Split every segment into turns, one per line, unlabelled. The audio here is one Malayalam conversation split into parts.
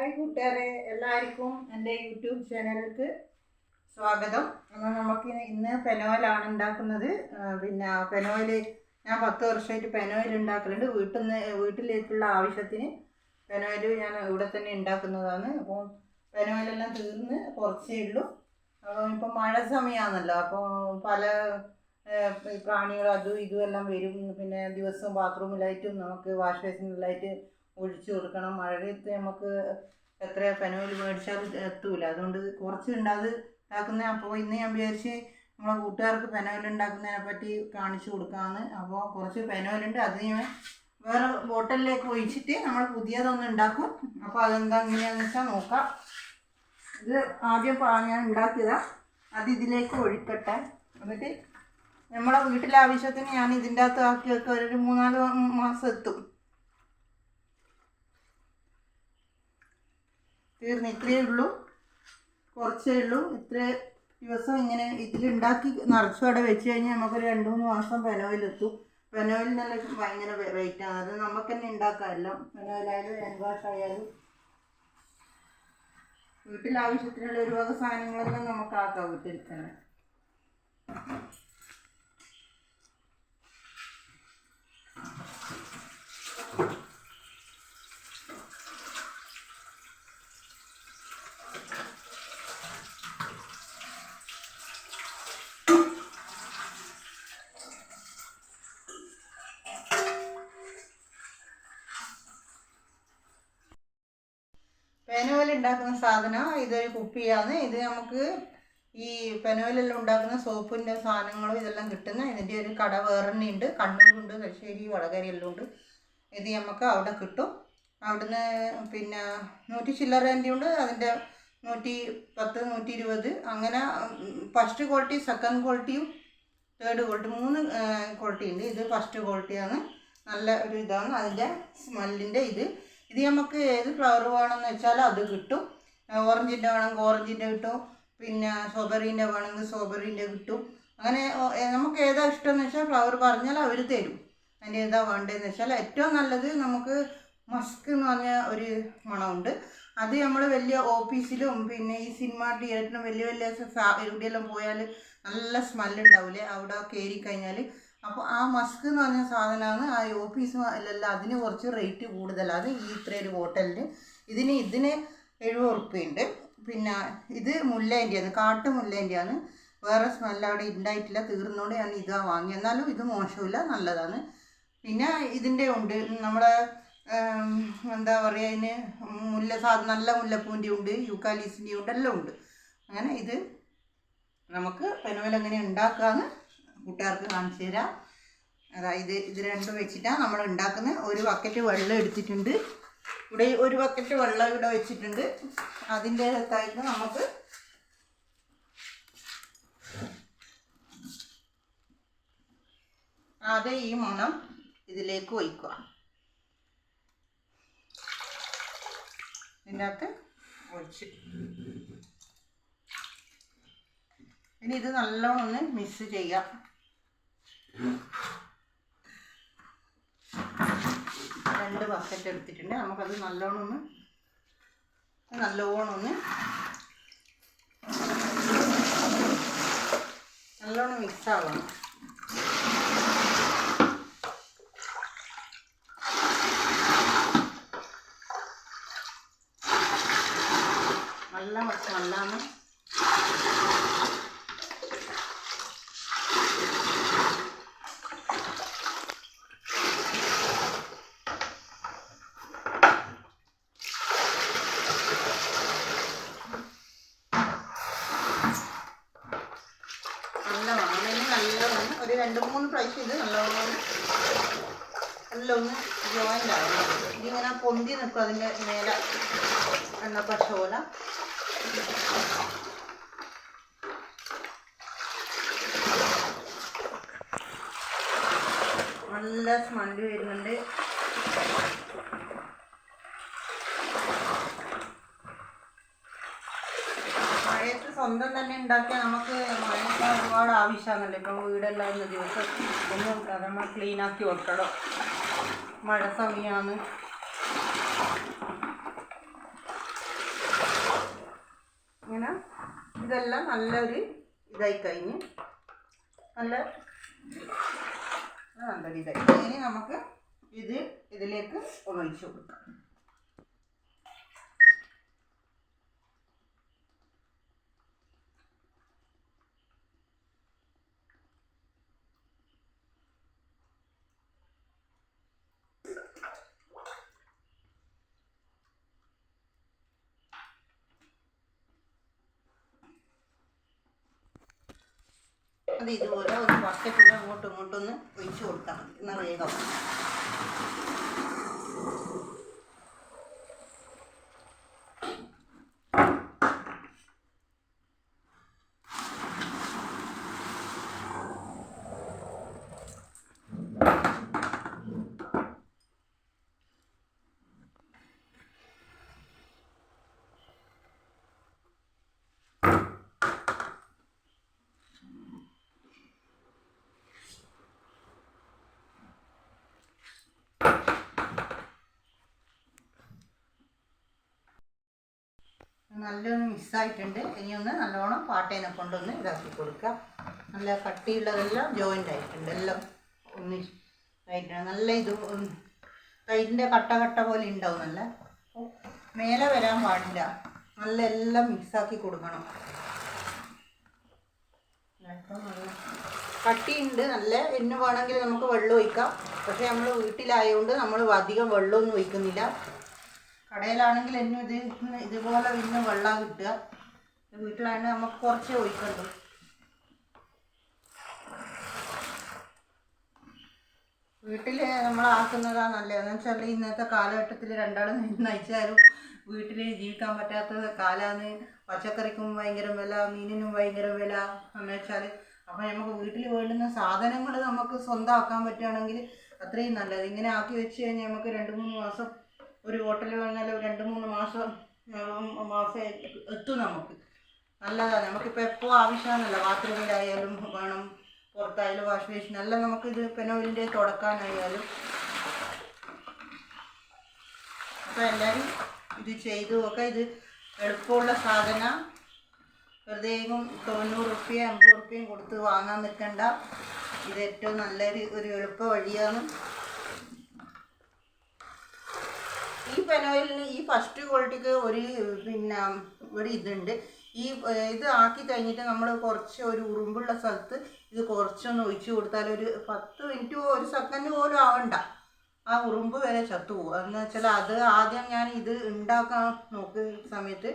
ഹായ് കൂട്ടുകാരെ എല്ലാവർക്കും എന്റെ യൂട്യൂബ് ചാനലിലേക്ക് സ്വാഗതം. എന്നാൽ നമുക്ക് ഇന്ന് പെനോയിലാണ് ഉണ്ടാക്കുന്നത്. പിന്നെ പെനോയിൽ ഞാൻ പത്ത് വർഷമായിട്ട് പെനോയിൽ ഉണ്ടാക്കലുണ്ട്. വീട്ടിൽ നിന്ന് വീട്ടിലേക്കുള്ള ആവശ്യത്തിന് പെനോയിൽ ഞാൻ ഇവിടെ തന്നെ ഉണ്ടാക്കുന്നതാണ്. അപ്പോൾ പെനോയിലെല്ലാം തീർന്ന് കുറച്ചേ ഉള്ളൂ. അപ്പം ഇപ്പം മഴ സമയമാണല്ലോ അപ്പോൾ പല പ്രാണികൾ അതും ഇതും എല്ലാം വരും. പിന്നെ ദിവസവും ബാത്റൂമിലായിട്ടും നമുക്ക് വാഷ് ബേസിനിലായിട്ട് ഒഴിച്ചു കൊടുക്കണം. മഴയത്ത് നമുക്ക് എത്ര പനോൽ മേടിച്ചാലും എത്തൂല. അതുകൊണ്ട് കുറച്ച് ഉണ്ട് അത് ഉണ്ടാക്കുന്ന അപ്പോൾ ഇന്ന് ഞാൻ വിചാരിച്ച് നമ്മളെ കൂട്ടുകാർക്ക് പെനോയിൽ ഉണ്ടാക്കുന്നതിനെ പറ്റി കാണിച്ചു കൊടുക്കാമെന്ന് അപ്പോൾ കുറച്ച് പനോലുണ്ട് അത് ഞാൻ വേറെ ബോട്ടലിലേക്ക് ഒഴിച്ചിട്ട് നമ്മൾ പുതിയതൊന്ന് ഉണ്ടാക്കും. അപ്പോൾ അതെന്താ എങ്ങനെയാണെന്ന് വെച്ചാൽ നോക്കാം. ഇത് ആദ്യം ഞാൻ ഉണ്ടാക്കിയതാ. അത് ഇതിലേക്ക് ഒഴിക്കട്ടെ. എന്നിട്ട് നമ്മളെ വീട്ടിലെ ആവശ്യത്തിന് ഞാൻ ഇതിന്റെ അകത്ത് ആക്കി വെക്കുക ഒരു മൂന്നാൽ മാസം എത്തും. തീർന്ന് ഇത്രയേ ഉള്ളൂ. കുറച്ചേ ഉള്ളൂ. ഇത്ര ദിവസം ഇങ്ങനെ ഇതിലുണ്ടാക്കി നിറച്ചും അവിടെ വെച്ച് കഴിഞ്ഞാൽ നമുക്കൊരു രണ്ട് മൂന്ന് മാസം പെനോയിലെത്തും പെനോയിലിനെല്ലാം ഭയങ്കര റേറ്റാണ് അത് നമുക്ക് തന്നെ ഉണ്ടാക്കാമല്ലോ പെനോയിലായാലും ഹാൻഡ് വാഷ് ആയാലും വീട്ടിൽ ആവശ്യത്തിനുള്ള സാധനങ്ങളെല്ലാം നമുക്ക് വീട്ടിൽ തന്നെ പെനോയിൽ ഉണ്ടാക്കുന്ന സാധനം ഇതൊരു കുപ്പിയാണ്. ഇത് നമുക്ക് ഈ പെനോയിലെല്ലാം ഉണ്ടാക്കുന്ന സോപ്പിന്റെ സാധനങ്ങളും ഇതെല്ലാം കിട്ടുന്ന ഇതിന്റെ ഒരു കട വേറെ ഉണ്ട് കണ്ണൂരുണ്ട് തലശ്ശേരി വടകര എല്ലാം ഉണ്ട്. ഇത് നമുക്ക് അവിടെ കിട്ടും. അവിടുന്ന് പിന്നെ നൂറ്റി ചില്ലറേന്റെ ഉണ്ട് അതിന്റെ നൂറ്റി പത്ത് നൂറ്റി ഇരുപത്. അങ്ങനെ ഫസ്റ്റ് ക്വാളിറ്റി സെക്കൻഡ് ക്വാളിറ്റിയും തേർഡ് ക്വാളിറ്റി മൂന്ന് ക്വാളിറ്റി ഉണ്ട് ഇത് ഫസ്റ്റ് ക്വാളിറ്റിയാണ്. നല്ല ഒരു ഇതാണ്. അതിന്റെ സ്മെല്ലിന്റെ ഇത്. ഇത് നമുക്ക് ഏത് ഫ്ലവർ വേണമെന്ന് വെച്ചാൽ അത് കിട്ടും. ഓറഞ്ചിന്റെ വേണമെങ്കിൽ ഓറഞ്ചിന്റെ കിട്ടും. പിന്നെ സോബറീന്റെ വേണമെങ്കിൽ സോബറീന്റെ കിട്ടും. അങ്ങനെ നമുക്ക് ഏതാ ഇഷ്ടം എന്ന് വെച്ചാൽ ഫ്ലവർ പറഞ്ഞാൽ അവർ തരും. അതിന്റെ ഏതാ വേണ്ടതെന്ന് വെച്ചാൽ ഏറ്റവും നല്ലത് നമുക്ക് മസ്ക് എന്ന് പറഞ്ഞ ഒരു മണമുണ്ട്. അത് നമ്മൾ വലിയ ഓഫീസിലും പിന്നെ ഈ സിനിമ തിയേറ്ററിനും വലിയ വലിയ എവിടെയെല്ലാം പോയാൽ നല്ല സ്മെല്ലുണ്ടാവില്ലേ അവിടെ കയറി കഴിഞ്ഞാൽ അപ്പോൾ ആ മസ്ക് എന്ന് പറഞ്ഞ സാധനമാണ് ആ ഓഫീസ് അല്ലല്ല അതിന് കുറച്ച് റേറ്റ് കൂടുതലാണ് ഈ ഒരു ഹോട്ടലിന് ഇതിന് ഇതിന് എഴുപത് ഉറുപ്പ്യുണ്ട്. പിന്നെ ഇത് മുല്ലേന്റെയാണ് കാട്ടു മുല്ലേന്റെയാണ്. വേറെ സ്മെല്ല് അവിടെ ഉണ്ടായിട്ടില്ല തീർന്നുകൊണ്ട് ഞാൻ ഇതാ വാങ്ങി. എന്നാലും ഇത് മോശമില്ല നല്ലതാണ്. പിന്നെ ഇതിന്റെ ഉണ്ട് നമ്മളെ എന്താ പറയുക അതിന് മുല്ല സാ നല്ല മുല്ലപ്പൂവിന്റെ ഉണ്ട് യുക്കാലീസിന്റെ ഉണ്ട് എല്ലാം ഉണ്ട്. അങ്ങനെ ഇത് നമുക്ക് പെനവൽ ഉണ്ടാക്കാമെന്ന് കൂട്ടുകാർക്ക് കാണിച്ചു തരാം. അതായത് ഇത് രണ്ടും വെച്ചിട്ടാണ് നമ്മൾ ഉണ്ടാക്കുന്ന. ഒരു ബക്കറ്റ് വെള്ളം എടുത്തിട്ടുണ്ട്. ഇവിടെ ഒരു ബക്കറ്റ് വെള്ളം ഇവിടെ വെച്ചിട്ടുണ്ട്. അതിന്റെ അകത്തായിട്ട് നമുക്ക് ആദ്യം ഈ മണം ഇതിലേക്ക് ഒഴിക്കുക. ഇതിന്റെ അകത്ത് ഒഴിച്ച്. ഇനി ഇത് നല്ലോണം ഒന്ന് മിക്സ് ചെയ്യാം രണ്ട് ബക്കറ്റ് എടുത്തിട്ടുണ്ട്. നമുക്കത് നല്ലോണം ഒന്ന് നല്ലോണം ഒന്ന് നല്ലോണം മിക്സ് ആവണം നല്ല കുറച്ച് നല്ലാന്ന് നല്ലോണം അങ്ങനെ നല്ലോണം ഒരു പ്രാവശ്യം ഇത് നല്ലോണം എല്ലാം ഒന്ന് ജോയിന്റ് ആവണം. ഇതിങ്ങനെ പൊന്തി നിൽക്കും അതിന്റെ മേലെ എണ്ണപ്പശ പോലെ. നല്ല സ്മെല്ല് വരുന്നുണ്ട്. സ്വന്തം തന്നെ ഉണ്ടാക്കിയാൽ നമുക്ക് മഴ ഒരുപാട് ആവശ്യമാണല്ലോ. ഇപ്പം വീടെല്ലാം ഒന്ന് ദിവസം ഒന്നും നമ്മൾ ക്ലീനാക്കി വെക്കണം. മഴ സമയമാണ് ഇങ്ങനെ ഇതെല്ലാം നല്ലൊരു ഇതായി കഴിഞ്ഞ് നല്ല നല്ലൊരു ഇതായി. ഇനി നമുക്ക് ഇത് ഇതിലേക്ക് ഒഴിച്ചു കൊടുക്കാം. അത് ഇതുപോലെ ഒരു ബക്കറ്റിൽ അങ്ങോട്ടും ഇങ്ങോട്ടും ഒന്ന് ഒഴിച്ചു എന്നാൽ വേഗം നല്ലോണം മിക്സായിട്ടുണ്ട്. ഇനി ഒന്ന് നല്ലോണം പാട്ടേനെ കൊണ്ടൊന്ന് ഇതാക്കി കൊടുക്കുക നല്ല കട്ടിയുള്ളതെല്ലാം ജോയിന്റ് ആയിട്ടുണ്ട്. എല്ലാം ഒന്ന് ആയിട്ടുണ്ട് നല്ല ഇത് തൈരിന്റെ കട്ട കട്ട പോലെ ഉണ്ടാവും നല്ല. മേലെ വരാൻ പാടില്ല. നല്ല എല്ലാം മിക്സാക്കി കൊടുക്കണം. കട്ടിയുണ്ട്. നല്ല എന്ന് വേണമെങ്കിൽ നമുക്ക് വെള്ളം ഒഴിക്കാം. പക്ഷേ നമ്മൾ വീട്ടിലായതുകൊണ്ട് നമ്മൾ അധികം വെള്ളമൊന്നും ഒഴിക്കുന്നില്ല. കടയിലാണെങ്കിൽ എന്നും ഇത് ഇതുപോലെ വിന്ന് വെള്ളം കിട്ടുക. വീട്ടിലാണെങ്കിൽ നമുക്ക് കുറച്ച് ഒഴിക്കണ്ടു വീട്ടിൽ നമ്മൾ ആക്കുന്നതാണ് നല്ലത്. എന്ന് വെച്ചാൽ ഇന്നത്തെ കാലഘട്ടത്തിൽ രണ്ടാളും നയിച്ചാലും വീട്ടിൽ ജീവിക്കാൻ പറ്റാത്ത കാലാന്ന് പച്ചക്കറിക്കും ഭയങ്കര വില മീനിനും ഭയങ്കര വില. എന്ന് വെച്ചാൽ അപ്പം നമുക്ക് വീട്ടിൽ വേണ്ടുന്ന സാധനങ്ങൾ നമുക്ക് സ്വന്തമാക്കാൻ പറ്റുകയാണെങ്കിൽ അത്രയും നല്ലത്. ഇങ്ങനെ ആക്കി വെച്ച് കഴിഞ്ഞാൽ നമുക്ക് രണ്ട് മൂന്ന് മാസം ഒരു ഹോട്ടലിൽ വന്നാൽ രണ്ട് മൂന്ന് മാസം മാസം എത്തും നമുക്ക്. നല്ലതാണ് നമുക്കിപ്പോൾ എപ്പോൾ ആവശ്യമാണല്ലോ. ബാത്റൂമിലായാലും വേണം പുറത്തായാലും വാഷ് എല്ലാം നമുക്കിത് പെനോയിലിന്റെ തുടക്കാനായാലും. അപ്പോൾ എല്ലാവരും ഇത് ചെയ്തു ഒക്കെ ഇത് എളുപ്പമുള്ള സാധന. പ്രത്യേകം തൊണ്ണൂറ് റുപ്യ അമ്പത് റുപ്യയും കൊടുത്ത് വാങ്ങാൻ നിൽക്കണ്ട. ഇത് ഏറ്റവും നല്ലൊരു ഒരു എളുപ്പ വഴിയാണ്. ഈ പെനോയിലിന് ഈ ഫസ്റ്റ് ക്വാളിറ്റിക്ക് ഒരു പിന്നെ ഒരു ഇതുണ്ട്. ഈ ഇത് ആക്കി കഴിഞ്ഞിട്ട് നമ്മൾ കുറച്ച് ഒരു ഉറുമ്പുള്ള സ്ഥലത്ത് ഇത് കുറച്ചൊന്ന് ഒഴിച്ചു കൊടുത്താൽ ഒരു പത്ത് മിനിറ്റ് ഒരു സെക്കൻഡ് പോലും ആവണ്ട. ആ ഉറുമ്പ് വരെ ചത്തുപോകും എന്ന് വെച്ചാൽ അത് ആദ്യം ഞാൻ ഇത് ഉണ്ടാക്കാൻ നോക്കിയ സമയത്ത്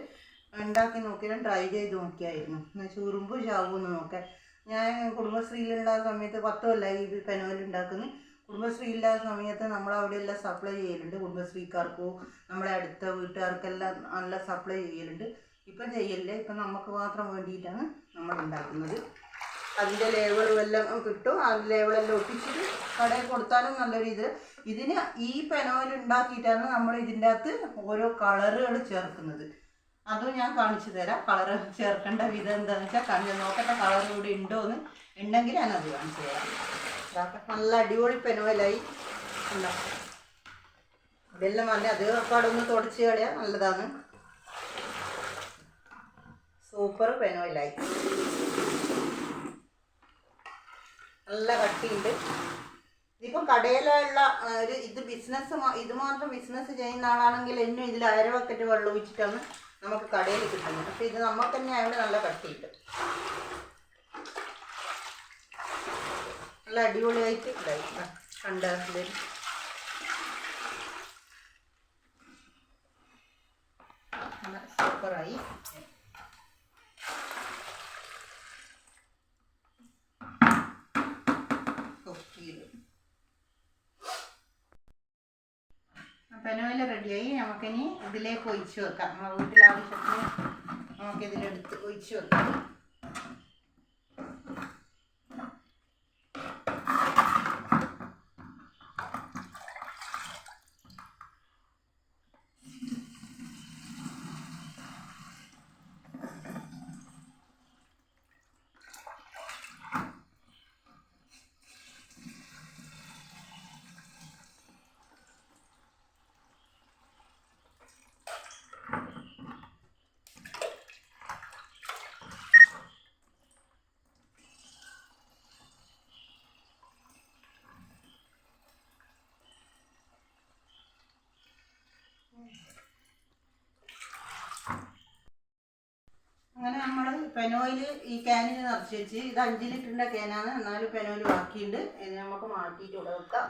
ഉണ്ടാക്കി നോക്കിയാൽ ട്രൈ ചെയ്ത് നോക്കിയായിരുന്നു. എന്ന് വെച്ചാൽ ഉറുമ്പ് ചാവുമെന്ന് നോക്കാൻ. ഞാൻ കുടുംബശ്രീയിലുള്ള സമയത്ത് പത്ത് കൊല്ലമായി ഈ പെനോയിൽ ഉണ്ടാക്കുന്നു. കുടുംബശ്രീയില്ലാത്ത സമയത്ത് നമ്മൾ അവിടെയെല്ലാം സപ്ലൈ ചെയ്യലുണ്ട്. കുടുംബശ്രീക്കാർക്കോ നമ്മുടെ അടുത്ത വീട്ടുകാർക്കെല്ലാം നല്ല സപ്ലൈ ചെയ്യലുണ്ട്. ഇപ്പം ചെയ്യലില്ല. ഇപ്പം നമുക്ക് മാത്രം വേണ്ടിയിട്ടാണ് നമ്മൾ ഉണ്ടാക്കുന്നത് അതിന്റെ ലേബിളും എല്ലാം കിട്ടും. ആ ലേബിളെല്ലാം ഒട്ടിച്ചിട്ട് കടയിൽ കൊടുത്താലും നല്ലൊരു ഇത് ഇതിന് ഈ പെനോയിൽ ഉണ്ടാക്കിയിട്ടാണ് നമ്മൾ ഇതിന്റെ അകത്ത് ഓരോ കളറുകൾ ചേർക്കുന്നത്. അതും ഞാൻ കാണിച്ചു തരാം. കളർ ചേർക്കേണ്ട വിധം എന്താണെന്ന് വെച്ചാൽ നോക്കട്ടെ കളർ കൂടി ഉണ്ടോ എന്ന് ഉണ്ടെങ്കിൽ ഞാനത് കാണിച്ചു തരാം. നല്ല അടിപൊളി പെനോയിലായി. ഉണ്ടോ? ഇതെല്ലാം നല്ല അത് പാടൊന്ന് തുടച്ച് കളയാൻ നല്ലതാണ്. സൂപ്പർ പെനോയിലായി. നല്ല കട്ടിയുണ്ട്. ഇതിപ്പം കടയിലുള്ള ഒരു ഇത് ബിസിനസ് ഇത് മാത്രം ബിസിനസ് ചെയ്യുന്ന ആളാണെങ്കിൽ എന്നും ഇതിൽ അര ബക്കറ്റ് വെള്ളം ഒഴിച്ചിട്ടാണ് നമുക്ക് കടയിൽ കിട്ടുന്നത്. പക്ഷെ ഇത് നമുക്ക് തന്നെ ആയതുകൊണ്ട് നല്ല കട്ടിയുണ്ട്. നല്ല അടിപൊളിയായിട്ട് ഉണ്ടായി കണ്ട സൂപ്പറായി. പെനോയിൽ റെഡിയായി. നമുക്കിനി ഇതിലേക്ക് ഒഴിച്ചു വെക്കാം. നമ്മുടെ വീട്ടിൽ ആവശ്യത്തിന് നമുക്കിതിലെടുത്ത് ഒഴിച്ചു വെക്കാം. പെനോയിൽ ഈ ക്യാനിൽ നിറച്ച് ഇത് അഞ്ച് ലിറ്ററിന്റെ ക്യാനാണ് എന്നാലും പെനോയിൽ ബാക്കിയുണ്ട്. ഇത് നമുക്ക് മാറ്റിയിട്ട് ഇവിടെ വെക്കാം.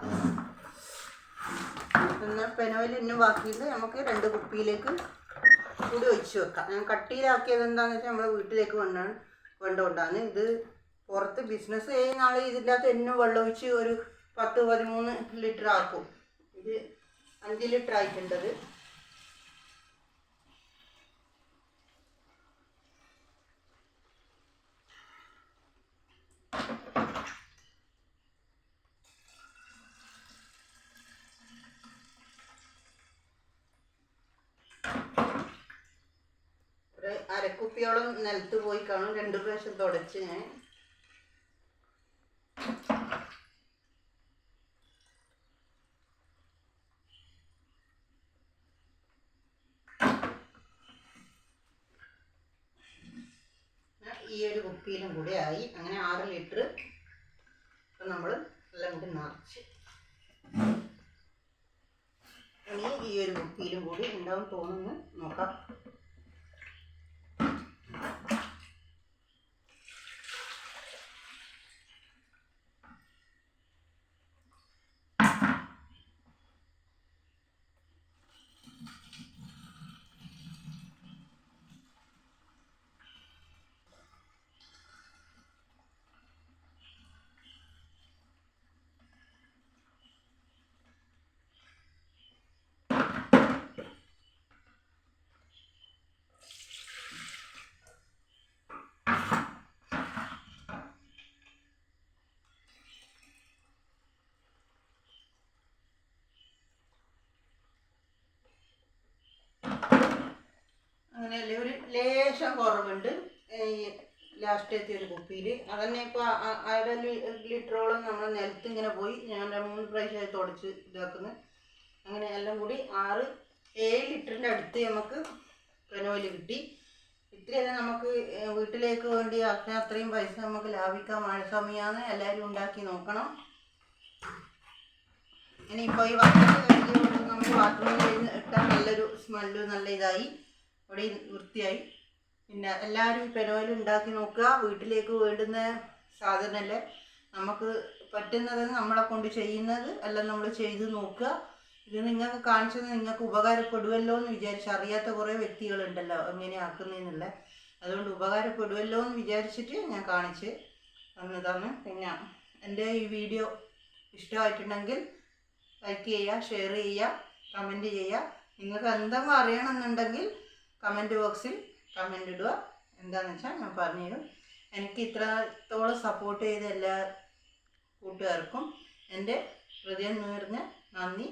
എന്നാൽ പെനോയിൽ ഇന്നും ബാക്കിയുണ്ട്. നമുക്ക് രണ്ട് കുപ്പിയിലേക്ക് കൂടി ഒഴിച്ച് വെക്കാം. ഞാൻ കട്ടിയിലാക്കിയത് എന്താണെന്ന് വെച്ചാൽ നമ്മൾ വീട്ടിലേക്ക് കൊണ്ടാണ് കൊണ്ടുകൊണ്ടാണ് ഇത് പുറത്ത് ബിസിനസ് ചെയ്യുന്ന ആൾ ഇതിന്റെ അകത്ത് എന്നും വെള്ളം ഒഴിച്ച് ഒരു പത്ത് പതിമൂന്ന് ലിറ്റർ ആക്കും. ഇത് അഞ്ച് ലിറ്റർ ആയിട്ടുണ്ടത് ഒരു അരക്കുപ്പിയോളം നിലത്ത് പോയി കാണും. രണ്ടു പ്രാവശ്യം തുടച്ച് ഞാൻ. ഈ ഒരു കുപ്പിയിലും കൂടെ ആയി. അങ്ങനെ ആറ് ലിറ്റർ ഇപ്പം നമ്മൾ എല്ലാം കൂടി നിറച്ച്. ഇനി ഈ ഒരു കുപ്പിയിലും കൂടി ഉണ്ടാവും തോന്നുന്നു. നോക്കാം. അങ്ങനെയല്ലേ ഒരു ലേശം കുറവുണ്ട്. ഈ എത്തിയ ഒരു കുപ്പിയിൽ അതന്നെ ഇപ്പോൾ അര ലിറ്ററോളം നമ്മൾ നിലത്ത് ഇങ്ങനെ പോയി ഞാൻ മൂന്ന് പ്രാവശ്യമായി തുടച്ച് ഇതാക്കുന്നു. അങ്ങനെ എല്ലാം കൂടി ആറ് ഏഴ് ലിറ്ററിന്റെ അടുത്ത് നമുക്ക് പെനോയിൽ കിട്ടി. ഇത്രയെല്ലാം നമുക്ക് വീട്ടിലേക്ക് വേണ്ടി അത്രയും പൈസ നമുക്ക് ലാഭിക്കാം മഴ സമയമാണ് എല്ലാവരും ഉണ്ടാക്കി നോക്കണം. ഇനിയിപ്പോൾ ഈ വാട്ടർ നമ്മൾ ബാത്റൂമിൽ ഇട്ടാൽ നല്ലൊരു സ്മെല്ല് നല്ല ഇതായി. ഇവിടെ വൃത്തിയായി പിന്നെ എല്ലാവരും പെനോയിൽ ഉണ്ടാക്കി നോക്കുക. വീട്ടിലേക്ക് വേണ്ടുന്ന സാധനമല്ലേ? നമുക്ക് പറ്റുന്നത് നമ്മളെ കൊണ്ട് ചെയ്യുന്നത് എല്ലാം നമ്മൾ ചെയ്ത് നോക്കുക. ഇത് നിങ്ങൾക്ക് കാണിച്ചത് നിങ്ങൾക്ക് ഉപകാരപ്പെടുമല്ലോ എന്ന് വിചാരിച്ച് അറിയാത്ത കുറേ വ്യക്തികളുണ്ടല്ലോ എങ്ങനെ ആക്കുന്നതെന്നുള്ള അതുകൊണ്ട് ഉപകാരപ്പെടുമല്ലോ എന്ന് വിചാരിച്ചിട്ട് ഞാൻ കാണിച്ച് തന്നതാണ്. പിന്നെ എന്റെ ഈ വീഡിയോ ഇഷ്ടമായിട്ടുണ്ടെങ്കിൽ ലൈക്ക് ചെയ്യുക ഷെയർ ചെയ്യുക കമന്റ് ചെയ്യുക. നിങ്ങൾക്ക് എന്തെങ്കിലും അറിയണമെന്നുണ്ടെങ്കിൽ കമന്റ് ബോക്സിൽ കമന്റ് ഇടുക. എന്താണെന്ന് വെച്ചാൽ ഞാൻ പറഞ്ഞുതരും. എനിക്ക് ഇത്രത്തോളം സപ്പോർട്ട് ചെയ്ത എല്ലാ കൂട്ടുകാർക്കും എന്റെ ഹൃദയം നിറഞ്ഞ നന്ദി.